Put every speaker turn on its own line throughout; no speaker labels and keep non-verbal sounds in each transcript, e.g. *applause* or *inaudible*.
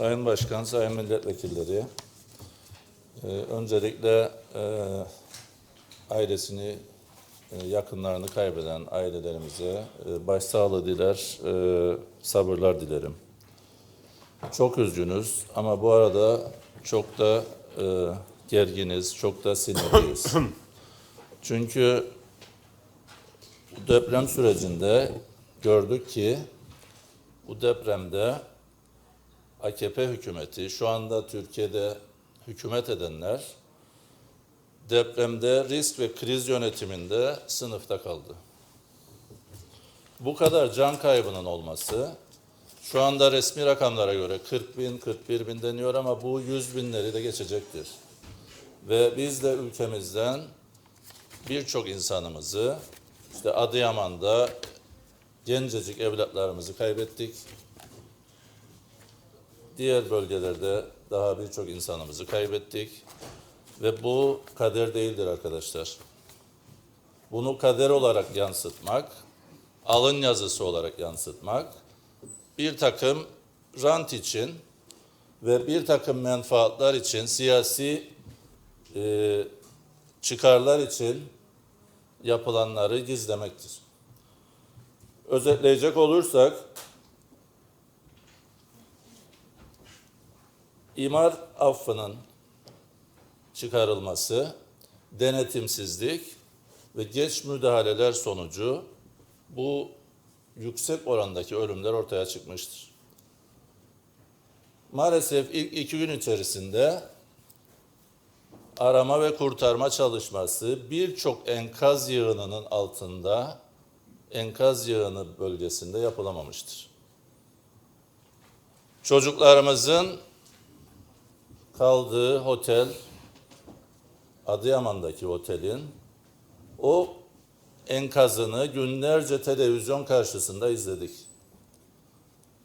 Sayın Başkan, Sayın Milletvekilleri, e, öncelikle e, ailesini, e, yakınlarını kaybeden ailelerimize e, başsağlığı diler, e, sabırlar dilerim. Çok üzgünüz ama bu arada çok da e, gerginiz, çok da sinirliyiz. *coughs* Çünkü deprem sürecinde gördük ki bu depremde AKP hükümeti, şu anda Türkiye'de hükümet edenler depremde risk ve kriz yönetiminde sınıfta kaldı. Bu kadar can kaybının olması, şu anda resmi rakamlara göre 40 bin, 41 bin deniyor ama bu 100 binleri de geçecektir. Ve biz de ülkemizden birçok insanımızı, işte Adıyaman'da gencecik evlatlarımızı kaybettik. Diğer bölgelerde daha birçok insanımızı kaybettik. Ve bu kader değildir arkadaşlar. Bunu kader olarak yansıtmak, alın yazısı olarak yansıtmak, bir takım rant için ve bir takım menfaatler için, siyasi e, çıkarlar için yapılanları gizlemektir. Özetleyecek olursak, imar affının çıkarılması, denetimsizlik ve geç müdahaleler sonucu bu yüksek orandaki ölümler ortaya çıkmıştır. Maalesef ilk iki gün içerisinde arama ve kurtarma çalışması birçok enkaz yığınının altında, enkaz yığını bölgesinde yapılamamıştır. Çocuklarımızın kaldığı otel, Adıyaman'daki otelin o enkazını günlerce televizyon karşısında izledik.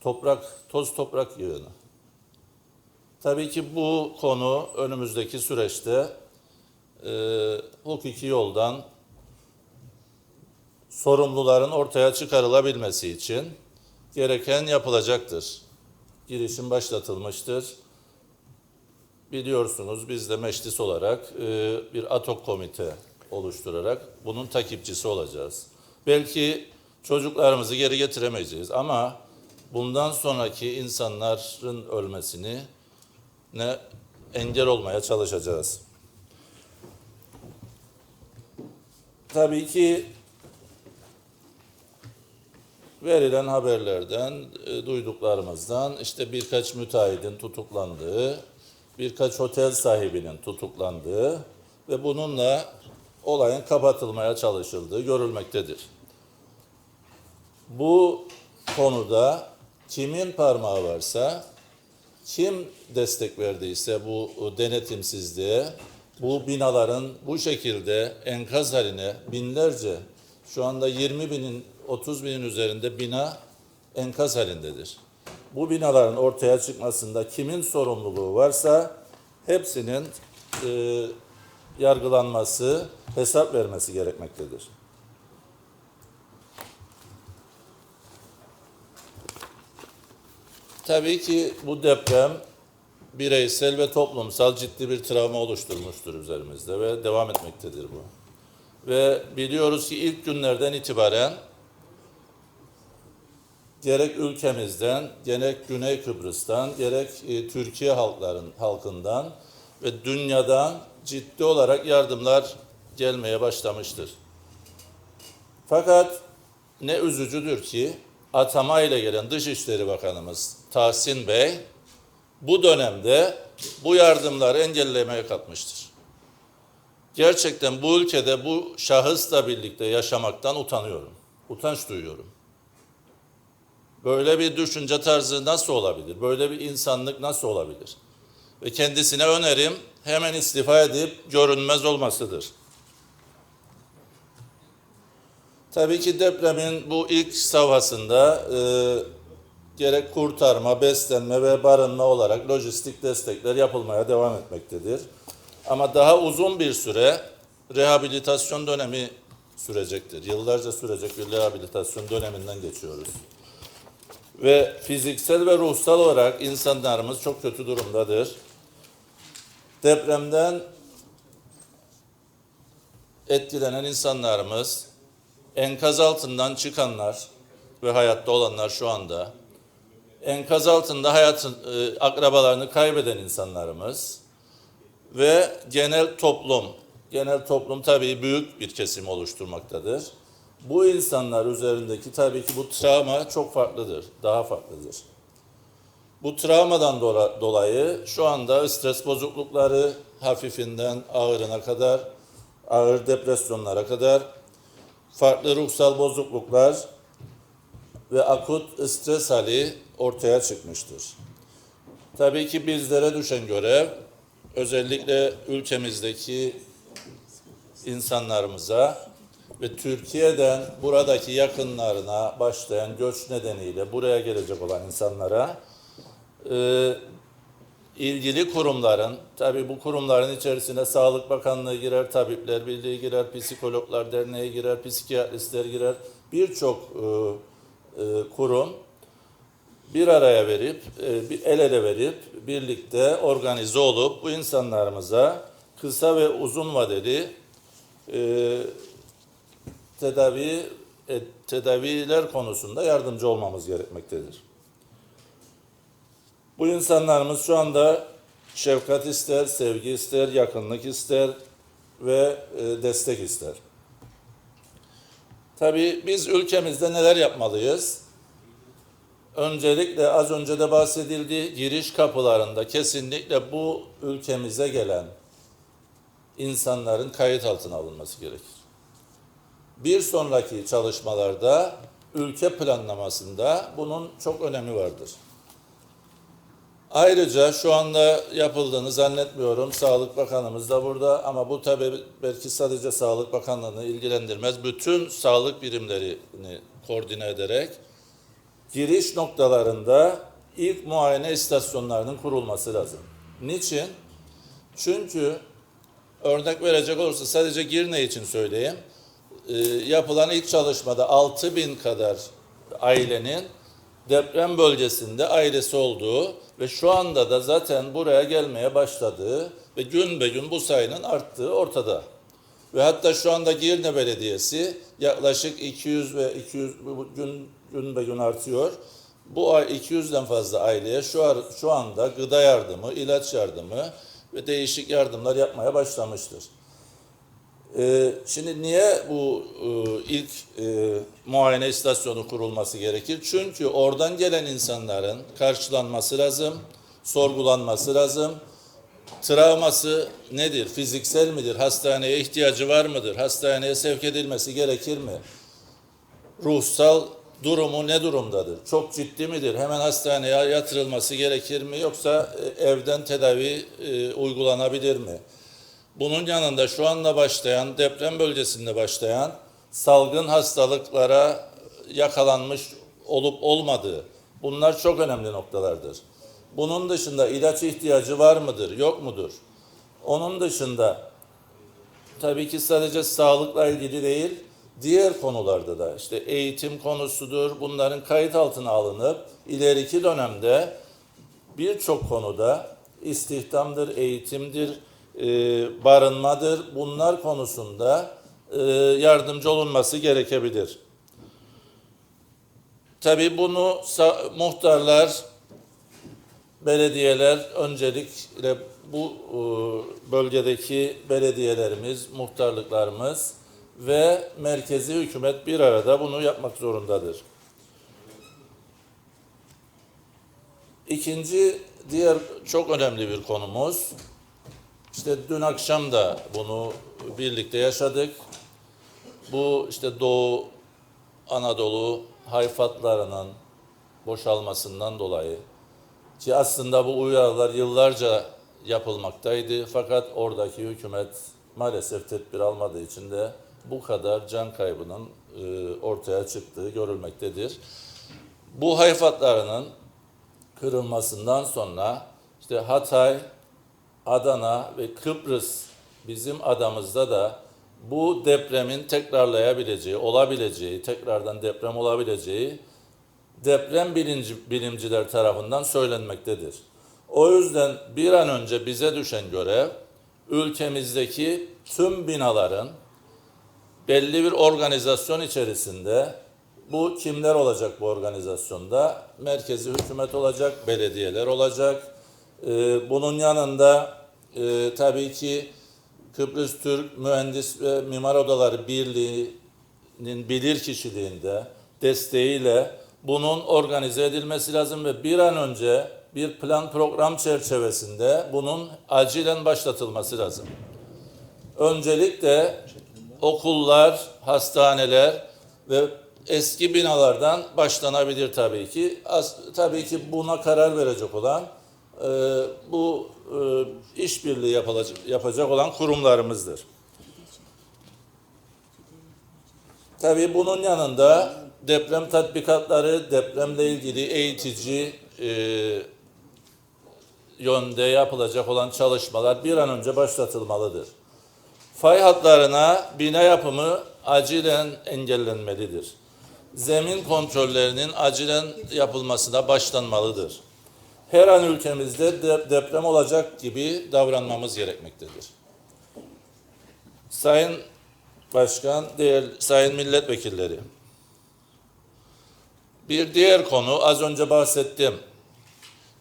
Toprak, toz toprak yığını. Tabii ki bu konu önümüzdeki süreçte e, hukuki yoldan sorumluların ortaya çıkarılabilmesi için gereken yapılacaktır. Girişim başlatılmıştır. Biliyorsunuz biz de meclis olarak e, bir atok komite oluşturarak bunun takipçisi olacağız. Belki çocuklarımızı geri getiremeyeceğiz ama bundan sonraki insanların ölmesini ne engel olmaya çalışacağız. Tabii ki verilen haberlerden, e, duyduklarımızdan işte birkaç müteahhidin tutuklandığı, birkaç otel sahibinin tutuklandığı ve bununla olayın kapatılmaya çalışıldığı görülmektedir. Bu konuda kimin parmağı varsa, kim destek verdiyse bu denetimsizliğe, bu binaların bu şekilde enkaz haline binlerce, şu anda 20 binin, 30 binin üzerinde bina enkaz halindedir. Bu binaların ortaya çıkmasında kimin sorumluluğu varsa hepsinin e, yargılanması, hesap vermesi gerekmektedir. Tabii ki bu deprem bireysel ve toplumsal ciddi bir travma oluşturmuştur üzerimizde ve devam etmektedir bu. Ve biliyoruz ki ilk günlerden itibaren gerek ülkemizden, gerek Güney Kıbrıs'tan, gerek e, Türkiye halkların halkından ve dünyadan ciddi olarak yardımlar gelmeye başlamıştır. Fakat ne üzücüdür ki atama ile gelen Dışişleri Bakanımız Tahsin Bey bu dönemde bu yardımları engellemeye kalkmıştır. Gerçekten bu ülkede bu şahısla birlikte yaşamaktan utanıyorum. Utanç duyuyorum. Böyle bir düşünce tarzı nasıl olabilir? Böyle bir insanlık nasıl olabilir? Ve kendisine önerim hemen istifa edip görünmez olmasıdır. Tabii ki depremin bu ilk safhasında e, gerek kurtarma, beslenme ve barınma olarak lojistik destekler yapılmaya devam etmektedir. Ama daha uzun bir süre rehabilitasyon dönemi sürecektir. Yıllarca sürecek bir rehabilitasyon döneminden geçiyoruz. Ve fiziksel ve ruhsal olarak insanlarımız çok kötü durumdadır. Depremden etkilenen insanlarımız, enkaz altından çıkanlar ve hayatta olanlar şu anda, enkaz altında hayatın e, akrabalarını kaybeden insanlarımız ve genel toplum, genel toplum tabii büyük bir kesim oluşturmaktadır. Bu insanlar üzerindeki tabii ki bu travma çok farklıdır, daha farklıdır. Bu travmadan dola- dolayı şu anda stres bozuklukları hafifinden ağırına kadar, ağır depresyonlara kadar farklı ruhsal bozukluklar ve akut stres hali ortaya çıkmıştır. Tabii ki bizlere düşen görev özellikle ülkemizdeki insanlarımıza ve Türkiye'den buradaki yakınlarına başlayan göç nedeniyle buraya gelecek olan insanlara e, ilgili kurumların, tabii bu kurumların içerisine Sağlık Bakanlığı girer, Tabipler Birliği girer, Psikologlar Derneği girer, psikiyatristler girer, birçok e, e, kurum bir araya verip, e, bir el ele verip birlikte organize olup bu insanlarımıza kısa ve uzun vadeli e, tedavi e, tedaviler konusunda yardımcı olmamız gerekmektedir. Bu insanlarımız şu anda şefkat ister, sevgi ister, yakınlık ister ve e, destek ister. Tabii biz ülkemizde neler yapmalıyız? Öncelikle az önce de bahsedildi giriş kapılarında kesinlikle bu ülkemize gelen insanların kayıt altına alınması gerekir. Bir sonraki çalışmalarda ülke planlamasında bunun çok önemi vardır. Ayrıca şu anda yapıldığını zannetmiyorum. Sağlık Bakanımız da burada ama bu tabii belki sadece Sağlık Bakanlığı'nı ilgilendirmez. Bütün sağlık birimlerini koordine ederek giriş noktalarında ilk muayene istasyonlarının kurulması lazım. Niçin? Çünkü örnek verecek olursa sadece Girne için söyleyeyim. Ee, yapılan ilk çalışmada 6 bin kadar ailenin deprem bölgesinde ailesi olduğu ve şu anda da zaten buraya gelmeye başladığı ve gün be gün bu sayının arttığı ortada. Ve hatta şu anda Girne Belediyesi yaklaşık 200 ve 200 bu gün gün be gün artıyor. Bu ay 200'den fazla aileye şu, ar- şu anda gıda yardımı, ilaç yardımı ve değişik yardımlar yapmaya başlamıştır. Ee, şimdi niye bu e, ilk e, muayene istasyonu kurulması gerekir? Çünkü oradan gelen insanların karşılanması lazım, sorgulanması lazım. Travması nedir? Fiziksel midir? Hastaneye ihtiyacı var mıdır? Hastaneye sevk edilmesi gerekir mi? Ruhsal durumu ne durumdadır? Çok ciddi midir? Hemen hastaneye yatırılması gerekir mi? Yoksa e, evden tedavi uygulanabilir mi? Bunun yanında şu anda başlayan, deprem bölgesinde başlayan salgın hastalıklara yakalanmış olup olmadığı, bunlar çok önemli noktalardır. Bunun dışında ilaç ihtiyacı var mıdır, yok mudur? Onun dışında tabii ki sadece sağlıkla ilgili değil, diğer konularda da işte eğitim konusudur, bunların kayıt altına alınıp ileriki dönemde birçok konuda istihdamdır, eğitimdir, e, barınmadır. Bunlar konusunda e, yardımcı olunması gerekebilir. Tabii bunu muhtarlar, belediyeler öncelikle bu e, bölgedeki belediyelerimiz, muhtarlıklarımız ve merkezi hükümet bir arada bunu yapmak zorundadır. İkinci diğer çok önemli bir konumuz işte dün akşam da bunu birlikte yaşadık. Bu işte Doğu Anadolu hayfatlarının boşalmasından dolayı ki aslında bu uyarılar yıllarca yapılmaktaydı fakat oradaki hükümet maalesef tedbir almadığı için de bu kadar can kaybının e, ortaya çıktığı görülmektedir. Bu hayfatlarının kırılmasından sonra işte Hatay, Adana ve Kıbrıs bizim adamızda da bu depremin tekrarlayabileceği, olabileceği, tekrardan deprem olabileceği deprem bilinci, bilimciler tarafından söylenmektedir. O yüzden bir an önce bize düşen görev ülkemizdeki tüm binaların belli bir organizasyon içerisinde bu kimler olacak bu organizasyonda? Merkezi hükümet olacak, belediyeler olacak. Ee, bunun yanında e, tabii ki Kıbrıs Türk Mühendis ve Mimar Odaları Birliği'nin bilir kişiliğinde desteğiyle bunun organize edilmesi lazım ve bir an önce bir plan program çerçevesinde bunun acilen başlatılması lazım. Öncelikle okullar, hastaneler ve eski binalardan başlanabilir tabii ki. As, tabii ki buna karar verecek olan e, bu e, işbirliği yapılacak, yapacak olan kurumlarımızdır. Tabii bunun yanında deprem tatbikatları, depremle ilgili eğitici e, yönde yapılacak olan çalışmalar bir an önce başlatılmalıdır. Fay hatlarına bina yapımı acilen engellenmelidir. Zemin kontrollerinin acilen yapılmasına başlanmalıdır. Her an ülkemizde de- deprem olacak gibi davranmamız gerekmektedir. Sayın Başkan, değerli sayın milletvekilleri. Bir diğer konu az önce bahsettim.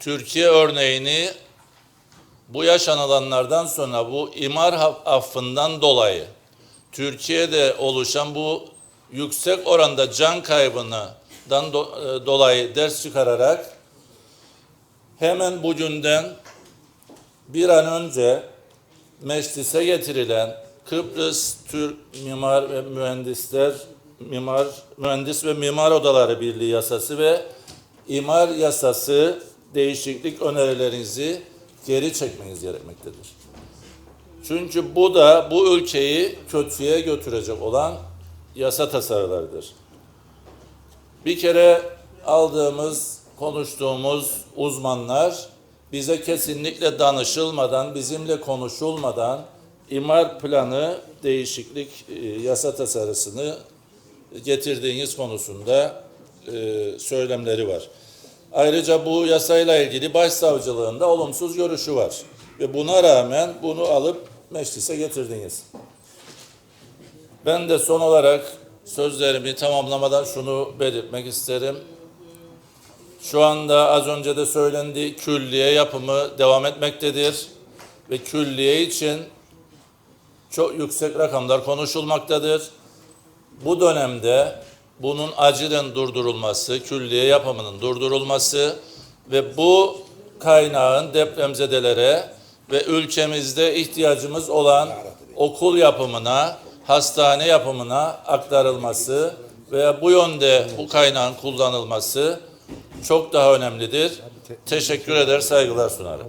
Türkiye örneğini bu yaşanılanlardan sonra bu imar affından dolayı Türkiye'de oluşan bu yüksek oranda can kaybından do- e, dolayı ders çıkararak hemen bugünden bir an önce meclise getirilen Kıbrıs Türk Mimar ve Mühendisler Mimar Mühendis ve Mimar Odaları Birliği yasası ve imar yasası değişiklik önerilerinizi geri çekmeniz gerekmektedir. Çünkü bu da bu ülkeyi kötüye götürecek olan yasa tasarılarıdır. Bir kere aldığımız, konuştuğumuz uzmanlar bize kesinlikle danışılmadan, bizimle konuşulmadan imar planı değişiklik e, yasa tasarısını getirdiğiniz konusunda e, söylemleri var. Ayrıca bu yasayla ilgili başsavcılığında olumsuz görüşü var. Ve buna rağmen bunu alıp meclise getirdiniz. Ben de son olarak sözlerimi tamamlamadan şunu belirtmek isterim. Şu anda az önce de söylendi külliye yapımı devam etmektedir ve külliye için çok yüksek rakamlar konuşulmaktadır. Bu dönemde bunun acilen durdurulması, külliye yapımının durdurulması ve bu kaynağın depremzedelere ve ülkemizde ihtiyacımız olan okul yapımına, hastane yapımına aktarılması ve bu yönde bu kaynağın kullanılması çok daha önemlidir. Teşekkür eder, saygılar sunarım.